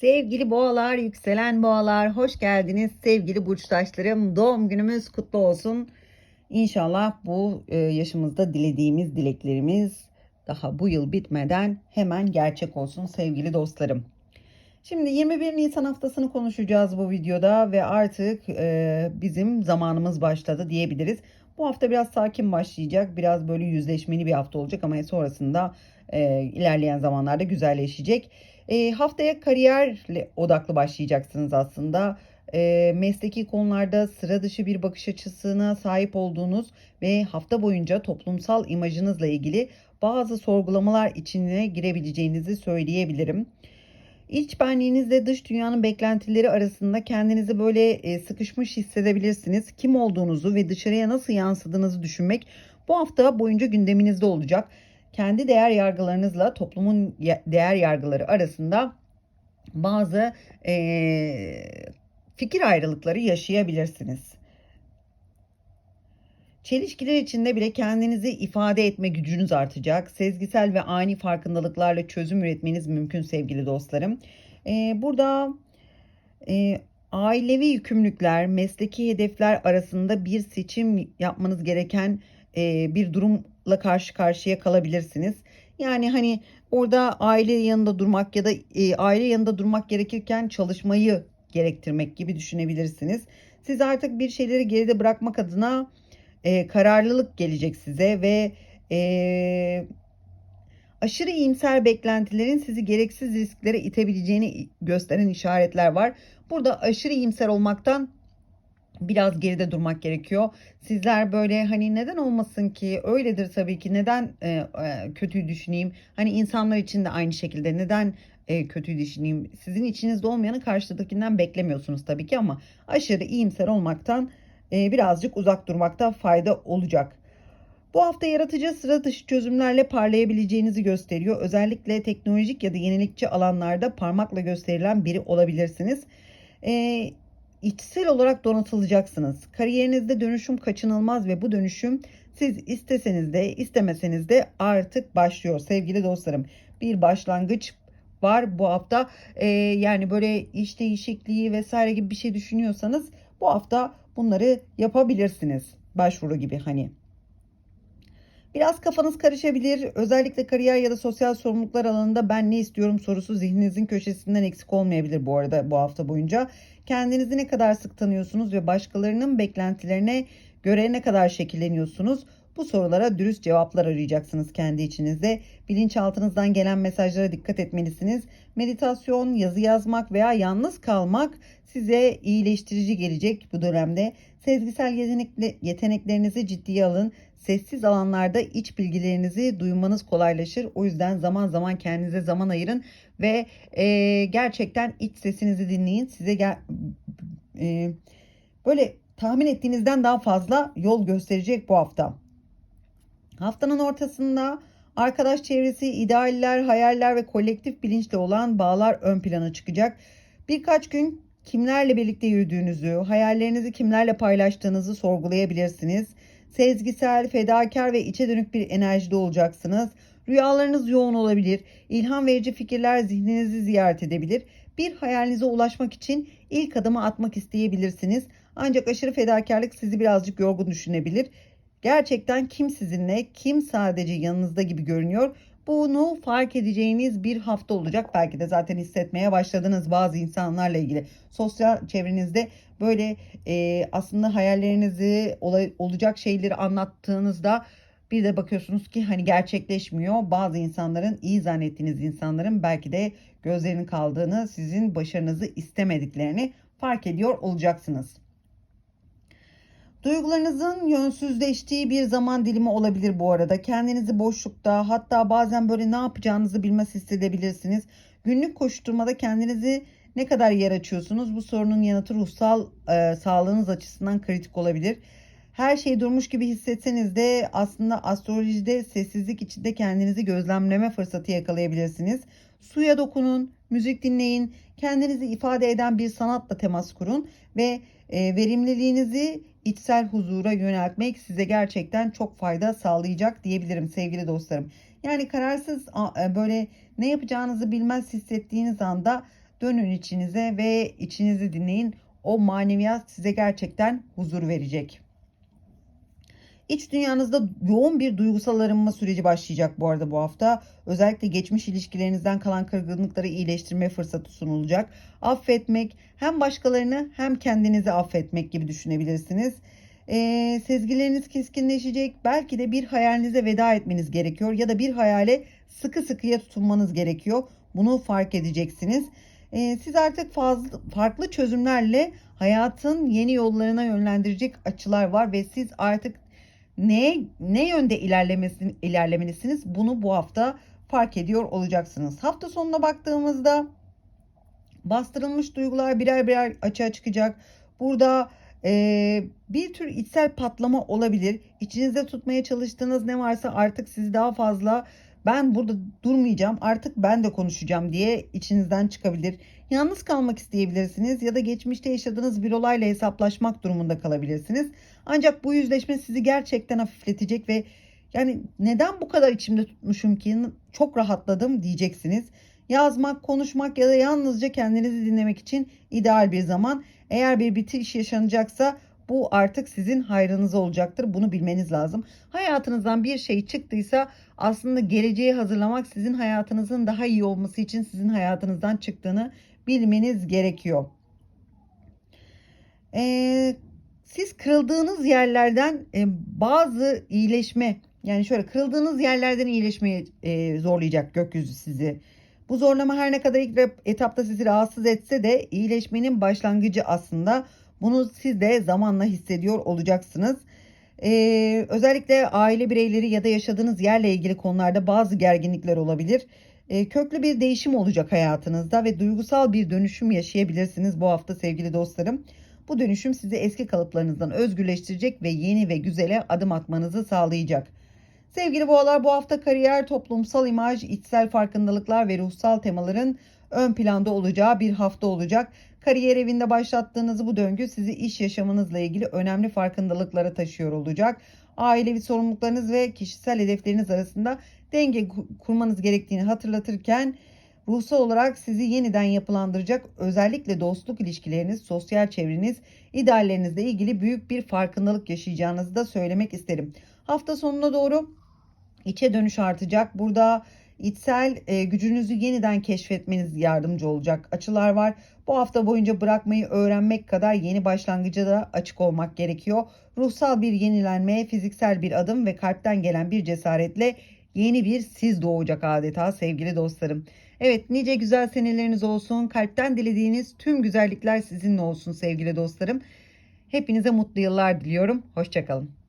Sevgili boğalar, yükselen boğalar, hoş geldiniz sevgili burçtaşlarım. Doğum günümüz kutlu olsun. İnşallah bu e, yaşımızda dilediğimiz dileklerimiz daha bu yıl bitmeden hemen gerçek olsun sevgili dostlarım. Şimdi 21 Nisan haftasını konuşacağız bu videoda ve artık e, bizim zamanımız başladı diyebiliriz. Bu hafta biraz sakin başlayacak, biraz böyle yüzleşmeli bir hafta olacak ama sonrasında e, ilerleyen zamanlarda güzelleşecek. E, haftaya kariyerle odaklı başlayacaksınız aslında. E, mesleki konularda sıra dışı bir bakış açısına sahip olduğunuz ve hafta boyunca toplumsal imajınızla ilgili bazı sorgulamalar içine girebileceğinizi söyleyebilirim. İç benliğinizle dış dünyanın beklentileri arasında kendinizi böyle e, sıkışmış hissedebilirsiniz. Kim olduğunuzu ve dışarıya nasıl yansıdığınızı düşünmek bu hafta boyunca gündeminizde olacak. Kendi değer yargılarınızla toplumun değer yargıları arasında bazı e, fikir ayrılıkları yaşayabilirsiniz. Çelişkiler içinde bile kendinizi ifade etme gücünüz artacak. Sezgisel ve ani farkındalıklarla çözüm üretmeniz mümkün sevgili dostlarım. Ee, burada e, ailevi yükümlülükler, mesleki hedefler arasında bir seçim yapmanız gereken e, bir durumla karşı karşıya kalabilirsiniz. Yani hani orada aile yanında durmak ya da e, aile yanında durmak gerekirken çalışmayı gerektirmek gibi düşünebilirsiniz. Siz artık bir şeyleri geride bırakmak adına e, kararlılık gelecek size ve e, aşırı iyimser beklentilerin sizi gereksiz risklere itebileceğini gösteren işaretler var. Burada aşırı iyimser olmaktan biraz geride durmak gerekiyor. Sizler böyle hani neden olmasın ki öyledir tabii ki neden e, e, kötüyü düşüneyim? Hani insanlar için de aynı şekilde neden e, kötüyü düşüneyim? Sizin içinizde olmayanı karşıdakinden beklemiyorsunuz tabii ki ama aşırı iyimser olmaktan e, birazcık uzak durmakta fayda olacak. Bu hafta yaratıcı sıra dışı çözümlerle parlayabileceğinizi gösteriyor. Özellikle teknolojik ya da yenilikçi alanlarda parmakla gösterilen biri olabilirsiniz. Ee, içsel olarak donatılacaksınız. Kariyerinizde dönüşüm kaçınılmaz ve bu dönüşüm siz isteseniz de istemeseniz de artık başlıyor sevgili dostlarım. Bir başlangıç var bu hafta. Ee, yani böyle iş değişikliği vesaire gibi bir şey düşünüyorsanız bu hafta bunları yapabilirsiniz. Başvuru gibi hani. Biraz kafanız karışabilir. Özellikle kariyer ya da sosyal sorumluluklar alanında ben ne istiyorum sorusu zihninizin köşesinden eksik olmayabilir bu arada bu hafta boyunca. Kendinizi ne kadar sık tanıyorsunuz ve başkalarının beklentilerine göre ne kadar şekilleniyorsunuz? Bu sorulara dürüst cevaplar arayacaksınız kendi içinizde. Bilinçaltınızdan gelen mesajlara dikkat etmelisiniz. Meditasyon, yazı yazmak veya yalnız kalmak size iyileştirici gelecek bu dönemde. Sezgisel yeteneklerinizi ciddiye alın. Sessiz alanlarda iç bilgilerinizi duymanız kolaylaşır. O yüzden zaman zaman kendinize zaman ayırın ve e, gerçekten iç sesinizi dinleyin. Size gel, e, böyle tahmin ettiğinizden daha fazla yol gösterecek bu hafta. Haftanın ortasında arkadaş çevresi, idealler, hayaller ve kolektif bilinçle olan bağlar ön plana çıkacak. Birkaç gün kimlerle birlikte yürüdüğünüzü, hayallerinizi kimlerle paylaştığınızı sorgulayabilirsiniz. Sezgisel, fedakar ve içe dönük bir enerjide olacaksınız. Rüyalarınız yoğun olabilir. İlham verici fikirler zihninizi ziyaret edebilir. Bir hayalinize ulaşmak için ilk adımı atmak isteyebilirsiniz. Ancak aşırı fedakarlık sizi birazcık yorgun düşünebilir. Gerçekten kim sizinle, kim sadece yanınızda gibi görünüyor. Bunu fark edeceğiniz bir hafta olacak. Belki de zaten hissetmeye başladınız bazı insanlarla ilgili. Sosyal çevrenizde böyle e, aslında hayallerinizi olacak şeyleri anlattığınızda bir de bakıyorsunuz ki hani gerçekleşmiyor. Bazı insanların iyi zannettiğiniz insanların belki de gözlerinin kaldığını, sizin başarınızı istemediklerini fark ediyor olacaksınız. Duygularınızın yönsüzleştiği bir zaman dilimi olabilir bu arada. Kendinizi boşlukta hatta bazen böyle ne yapacağınızı bilmez hissedebilirsiniz. Günlük koşturmada kendinizi ne kadar yer açıyorsunuz? Bu sorunun yanıtı ruhsal e, sağlığınız açısından kritik olabilir. Her şey durmuş gibi hissetseniz de aslında astrolojide sessizlik içinde kendinizi gözlemleme fırsatı yakalayabilirsiniz. Suya dokunun, müzik dinleyin, kendinizi ifade eden bir sanatla temas kurun ve e, verimliliğinizi içsel huzura yöneltmek size gerçekten çok fayda sağlayacak diyebilirim sevgili dostlarım. Yani kararsız e, böyle ne yapacağınızı bilmez hissettiğiniz anda Dönün içinize ve içinizi dinleyin. O maneviyat size gerçekten huzur verecek. İç dünyanızda yoğun bir duygusal arınma süreci başlayacak bu arada bu hafta. Özellikle geçmiş ilişkilerinizden kalan kırgınlıkları iyileştirme fırsatı sunulacak. Affetmek hem başkalarını hem kendinizi affetmek gibi düşünebilirsiniz. Ee, sezgileriniz keskinleşecek. Belki de bir hayalinize veda etmeniz gerekiyor ya da bir hayale sıkı sıkıya tutunmanız gerekiyor. Bunu fark edeceksiniz. Ee, siz artık fazla, farklı çözümlerle hayatın yeni yollarına yönlendirecek açılar var ve siz artık ne ne yönde ilerlemesin, ilerlemelisiniz bunu bu hafta fark ediyor olacaksınız. Hafta sonuna baktığımızda bastırılmış duygular birer birer açığa çıkacak. Burada e, bir tür içsel patlama olabilir. İçinizde tutmaya çalıştığınız ne varsa artık sizi daha fazla ben burada durmayacağım artık ben de konuşacağım diye içinizden çıkabilir. Yalnız kalmak isteyebilirsiniz ya da geçmişte yaşadığınız bir olayla hesaplaşmak durumunda kalabilirsiniz. Ancak bu yüzleşme sizi gerçekten hafifletecek ve yani neden bu kadar içimde tutmuşum ki çok rahatladım diyeceksiniz. Yazmak, konuşmak ya da yalnızca kendinizi dinlemek için ideal bir zaman. Eğer bir bitiş yaşanacaksa bu artık sizin hayrınıza olacaktır. Bunu bilmeniz lazım. Hayatınızdan bir şey çıktıysa aslında geleceğe hazırlamak sizin hayatınızın daha iyi olması için sizin hayatınızdan çıktığını bilmeniz gerekiyor. Ee, siz kırıldığınız yerlerden e, bazı iyileşme yani şöyle kırıldığınız yerlerden iyileşmeye e, zorlayacak gökyüzü sizi. Bu zorlama her ne kadar ilk etapta sizi rahatsız etse de iyileşmenin başlangıcı aslında. Bunu siz de zamanla hissediyor olacaksınız. Ee, özellikle aile bireyleri ya da yaşadığınız yerle ilgili konularda bazı gerginlikler olabilir. Ee, köklü bir değişim olacak hayatınızda ve duygusal bir dönüşüm yaşayabilirsiniz bu hafta sevgili dostlarım. Bu dönüşüm sizi eski kalıplarınızdan özgürleştirecek ve yeni ve güzele adım atmanızı sağlayacak. Sevgili boğalar bu hafta kariyer, toplumsal imaj, içsel farkındalıklar ve ruhsal temaların ön planda olacağı bir hafta olacak. Kariyer evinde başlattığınız bu döngü sizi iş yaşamınızla ilgili önemli farkındalıklara taşıyor olacak. Ailevi sorumluluklarınız ve kişisel hedefleriniz arasında denge kurmanız gerektiğini hatırlatırken ruhsal olarak sizi yeniden yapılandıracak özellikle dostluk ilişkileriniz, sosyal çevreniz, ideallerinizle ilgili büyük bir farkındalık yaşayacağınızı da söylemek isterim. Hafta sonuna doğru içe dönüş artacak. Burada içsel e, gücünüzü yeniden keşfetmeniz yardımcı olacak açılar var. Bu hafta boyunca bırakmayı öğrenmek kadar yeni başlangıca da açık olmak gerekiyor. Ruhsal bir yenilenme, fiziksel bir adım ve kalpten gelen bir cesaretle yeni bir siz doğacak adeta sevgili dostlarım. Evet nice güzel seneleriniz olsun. Kalpten dilediğiniz tüm güzellikler sizinle olsun sevgili dostlarım. Hepinize mutlu yıllar diliyorum. Hoşçakalın.